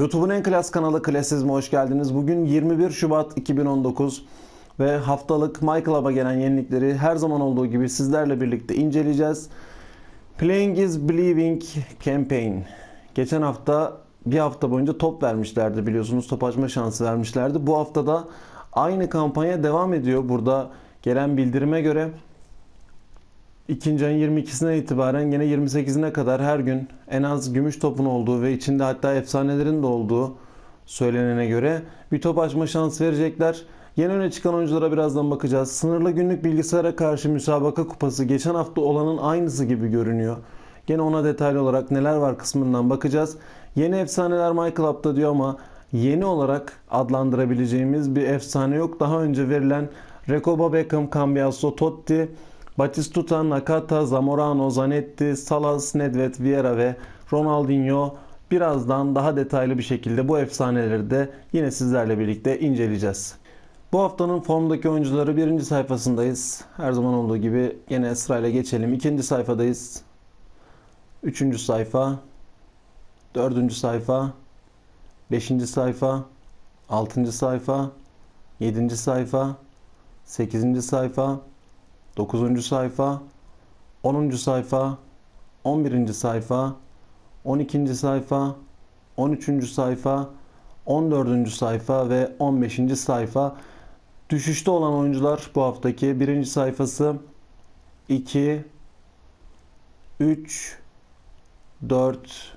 YouTube'un en klas kanalı Klasizm'e hoş geldiniz. Bugün 21 Şubat 2019 ve haftalık My Club'a gelen yenilikleri her zaman olduğu gibi sizlerle birlikte inceleyeceğiz. Playing is Believing Campaign. Geçen hafta bir hafta boyunca top vermişlerdi biliyorsunuz. Top açma şansı vermişlerdi. Bu haftada aynı kampanya devam ediyor. Burada gelen bildirime göre İkinci ayın 22'sine itibaren yine 28'ine kadar her gün en az gümüş topun olduğu ve içinde hatta efsanelerin de olduğu söylenene göre bir top açma şansı verecekler. Yeni öne çıkan oyunculara birazdan bakacağız. Sınırlı günlük bilgisayara karşı müsabaka kupası geçen hafta olanın aynısı gibi görünüyor. Gene ona detaylı olarak neler var kısmından bakacağız. Yeni efsaneler My Club'da diyor ama yeni olarak adlandırabileceğimiz bir efsane yok. Daha önce verilen Recoba Beckham, Cambiaso, Totti, Batistuta, Nakata, Zamorano, Zanetti, Salas, Nedved, Vieira ve Ronaldinho birazdan daha detaylı bir şekilde bu efsaneleri de yine sizlerle birlikte inceleyeceğiz. Bu haftanın formdaki oyuncuları birinci sayfasındayız. Her zaman olduğu gibi yine sırayla geçelim. İkinci sayfadayız. Üçüncü sayfa. Dördüncü sayfa. Beşinci sayfa. Altıncı sayfa. Yedinci sayfa. Sekizinci sayfa. 9. sayfa, 10. sayfa, 11. sayfa, 12. sayfa, 13. sayfa, 14. sayfa ve 15. sayfa. Düşüşte olan oyuncular bu haftaki birinci sayfası 2, 3, 4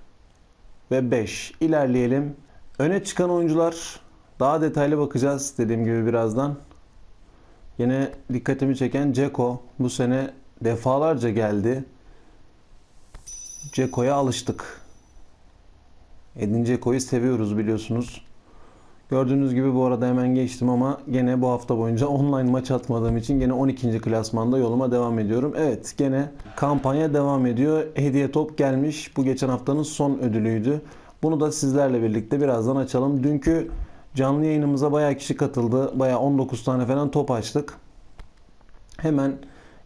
ve 5. İlerleyelim. Öne çıkan oyuncular daha detaylı bakacağız dediğim gibi birazdan. Yine dikkatimi çeken Ceko bu sene defalarca geldi. Ceko'ya alıştık. Edin Ceko'yu seviyoruz biliyorsunuz. Gördüğünüz gibi bu arada hemen geçtim ama gene bu hafta boyunca online maç atmadığım için gene 12. klasmanda yoluma devam ediyorum. Evet gene kampanya devam ediyor. Hediye top gelmiş. Bu geçen haftanın son ödülüydü. Bunu da sizlerle birlikte birazdan açalım. Dünkü Canlı yayınımıza bayağı kişi katıldı. Bayağı 19 tane falan top açtık. Hemen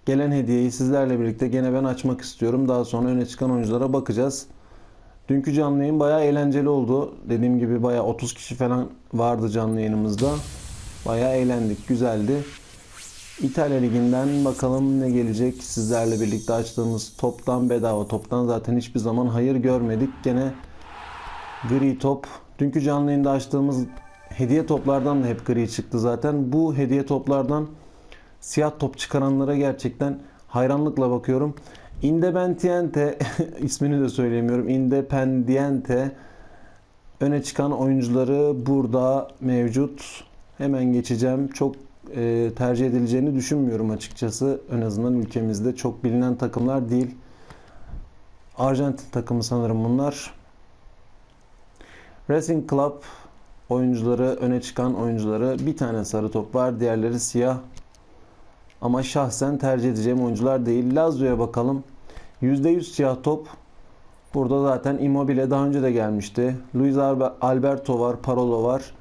gelen hediyeyi sizlerle birlikte gene ben açmak istiyorum. Daha sonra öne çıkan oyunculara bakacağız. Dünkü canlı yayın bayağı eğlenceli oldu. Dediğim gibi bayağı 30 kişi falan vardı canlı yayınımızda. Bayağı eğlendik, güzeldi. İtalya Ligi'nden bakalım ne gelecek. Sizlerle birlikte açtığımız toptan bedava toptan zaten hiçbir zaman hayır görmedik. Gene gri top. Dünkü canlı yayında açtığımız hediye toplardan da hep gri çıktı zaten. Bu hediye toplardan siyah top çıkaranlara gerçekten hayranlıkla bakıyorum. Independiente ismini de söyleyemiyorum. Independiente öne çıkan oyuncuları burada mevcut. Hemen geçeceğim. Çok e, tercih edileceğini düşünmüyorum açıkçası. En azından ülkemizde çok bilinen takımlar değil. Arjantin takımı sanırım bunlar. Racing Club oyuncuları, öne çıkan oyuncuları bir tane sarı top var. Diğerleri siyah. Ama şahsen tercih edeceğim oyuncular değil. Lazio'ya bakalım. %100 siyah top. Burada zaten Immobile daha önce de gelmişti. Luis Alberto var, Parolo var.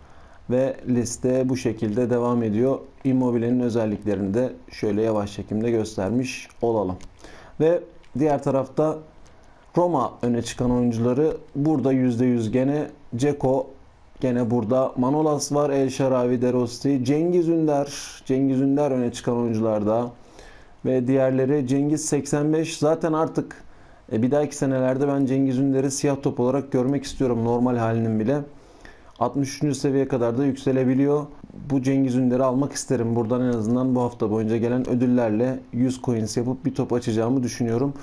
Ve liste bu şekilde devam ediyor. Immobile'nin özelliklerini de şöyle yavaş çekimde göstermiş olalım. Ve diğer tarafta Roma öne çıkan oyuncuları burada %100 gene Ceko gene burada Manolas var, El Şaravi, De Rossi, Cengiz Ünder, Cengiz Ünder öne çıkan oyuncularda ve diğerleri Cengiz 85 zaten artık e, bir dahaki senelerde ben Cengiz Ünder'i siyah top olarak görmek istiyorum normal halinin bile. 63. seviyeye kadar da yükselebiliyor. Bu Cengiz Ünder'i almak isterim. Buradan en azından bu hafta boyunca gelen ödüllerle 100 coins yapıp bir top açacağımı düşünüyorum.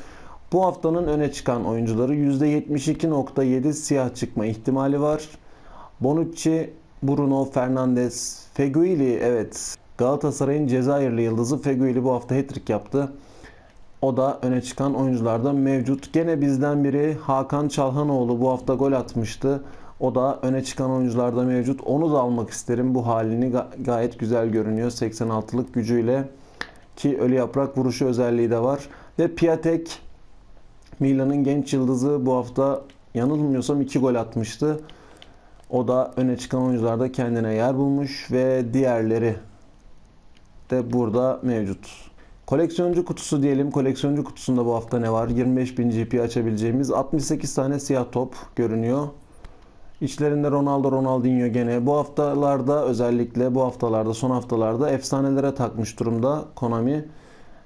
Bu haftanın öne çıkan oyuncuları %72.7 siyah çıkma ihtimali var. Bonucci, Bruno Fernandes, Feguili evet Galatasaray'ın Cezayirli yıldızı Feguili bu hafta hat-trick yaptı. O da öne çıkan oyunculardan mevcut. Gene bizden biri Hakan Çalhanoğlu bu hafta gol atmıştı. O da öne çıkan oyuncularda mevcut. Onu da almak isterim. Bu halini ga- gayet güzel görünüyor. 86'lık gücüyle ki ölü yaprak vuruşu özelliği de var. Ve Piatek Milan'ın genç yıldızı bu hafta yanılmıyorsam 2 gol atmıştı. O da öne çıkan oyuncularda kendine yer bulmuş ve diğerleri de burada mevcut. Koleksiyoncu kutusu diyelim. Koleksiyoncu kutusunda bu hafta ne var? 25.000 GP açabileceğimiz 68 tane siyah top görünüyor. İçlerinde Ronaldo, Ronaldinho gene. Bu haftalarda özellikle bu haftalarda, son haftalarda efsanelere takmış durumda Konami.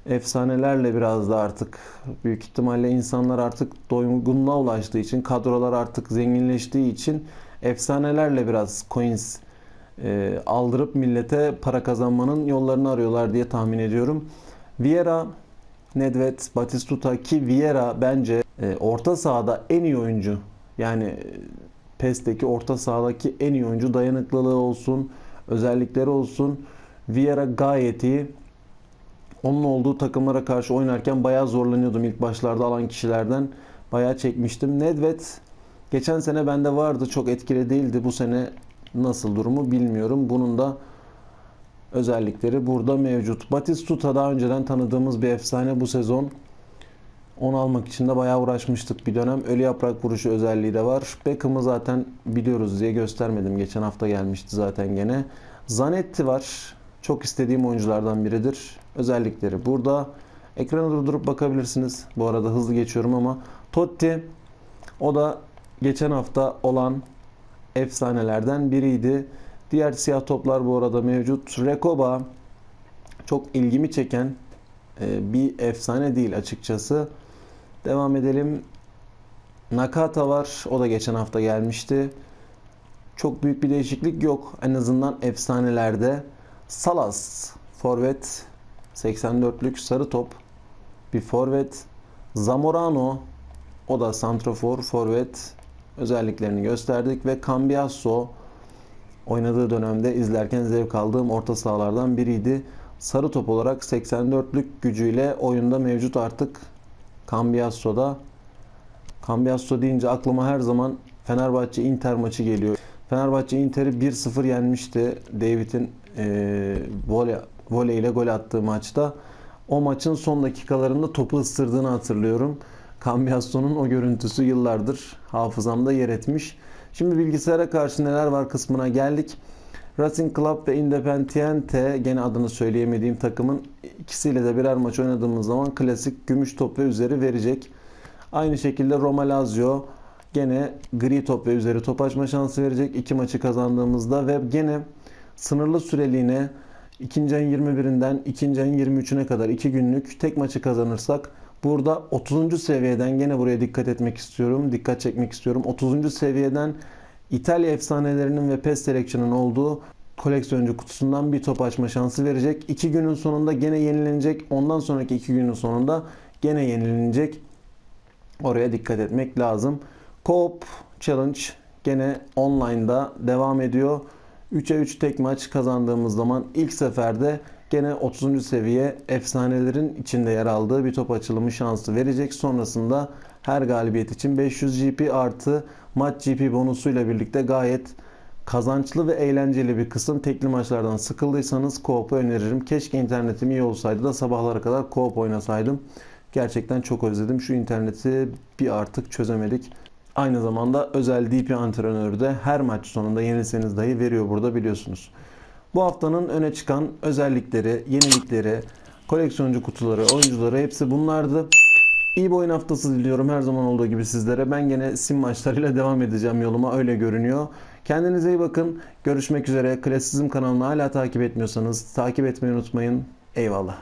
Efsanelerle biraz da artık büyük ihtimalle insanlar artık doygunluğa ulaştığı için, kadrolar artık zenginleştiği için efsanelerle biraz coins e, aldırıp millete para kazanmanın yollarını arıyorlar diye tahmin ediyorum. Vieira, Nedved, Batistuta ki Vieira bence e, orta sahada en iyi oyuncu. Yani e, PES'teki orta sahadaki en iyi oyuncu dayanıklılığı olsun, özellikleri olsun. Vieira gayet iyi. Onun olduğu takımlara karşı oynarken bayağı zorlanıyordum ilk başlarda alan kişilerden. Bayağı çekmiştim. Nedved geçen sene bende vardı. Çok etkili değildi. Bu sene nasıl durumu bilmiyorum. Bunun da özellikleri burada mevcut. Batistuta daha önceden tanıdığımız bir efsane bu sezon. Onu almak için de bayağı uğraşmıştık bir dönem. Ölü yaprak vuruşu özelliği de var. Beckham'ı zaten biliyoruz diye göstermedim. Geçen hafta gelmişti zaten gene. Zanetti var. Çok istediğim oyunculardan biridir. Özellikleri burada. Ekrana durdurup bakabilirsiniz. Bu arada hızlı geçiyorum ama Totti o da geçen hafta olan efsanelerden biriydi. Diğer siyah toplar bu arada mevcut. Rekoba çok ilgimi çeken e, bir efsane değil açıkçası. Devam edelim. Nakata var. O da geçen hafta gelmişti. Çok büyük bir değişiklik yok. En azından efsanelerde. Salas. Forvet. 84'lük sarı top. Bir forvet. Zamorano. O da santrofor, forvet özelliklerini gösterdik ve Cambiasso oynadığı dönemde izlerken zevk aldığım orta sahalardan biriydi. Sarı top olarak 84'lük gücüyle oyunda mevcut artık Cambiasso'da. Cambiasso deyince aklıma her zaman Fenerbahçe Inter maçı geliyor. Fenerbahçe Inter'i 1-0 yenmişti. David'in e, voley, voley ile gol attığı maçta. O maçın son dakikalarında topu ısırdığını hatırlıyorum. Cambiasso'nun o görüntüsü yıllardır hafızamda yer etmiş. Şimdi bilgisayara karşı neler var kısmına geldik. Racing Club ve Independiente gene adını söyleyemediğim takımın ikisiyle de birer maç oynadığımız zaman klasik gümüş top ve üzeri verecek. Aynı şekilde Roma Lazio gene gri top ve üzeri top açma şansı verecek. iki maçı kazandığımızda ve gene sınırlı süreliğine ikinci ayın 21'inden ikinci ayın 23'üne kadar 2 günlük tek maçı kazanırsak Burada 30. seviyeden gene buraya dikkat etmek istiyorum. Dikkat çekmek istiyorum. 30. seviyeden İtalya efsanelerinin ve PES Selection'ın olduğu koleksiyoncu kutusundan bir top açma şansı verecek. 2 günün sonunda gene yenilenecek. Ondan sonraki 2 günün sonunda gene yenilenecek. Oraya dikkat etmek lazım. Coop Challenge gene online'da devam ediyor. 3'e 3 tek maç kazandığımız zaman ilk seferde gene 30. seviye efsanelerin içinde yer aldığı bir top açılımı şansı verecek. Sonrasında her galibiyet için 500 GP artı maç GP bonusuyla birlikte gayet kazançlı ve eğlenceli bir kısım. Tekli maçlardan sıkıldıysanız co-op'u öneririm. Keşke internetim iyi olsaydı da sabahlara kadar co-op oynasaydım. Gerçekten çok özledim. Şu interneti bir artık çözemedik. Aynı zamanda özel DP antrenörü de her maç sonunda yenilseniz dahi veriyor burada biliyorsunuz. Bu haftanın öne çıkan özellikleri, yenilikleri, koleksiyoncu kutuları, oyuncuları hepsi bunlardı. İyi bir oyun haftası diliyorum her zaman olduğu gibi sizlere. Ben gene sim maçlarıyla devam edeceğim yoluma öyle görünüyor. Kendinize iyi bakın. Görüşmek üzere. Klasizm kanalını hala takip etmiyorsanız takip etmeyi unutmayın. Eyvallah.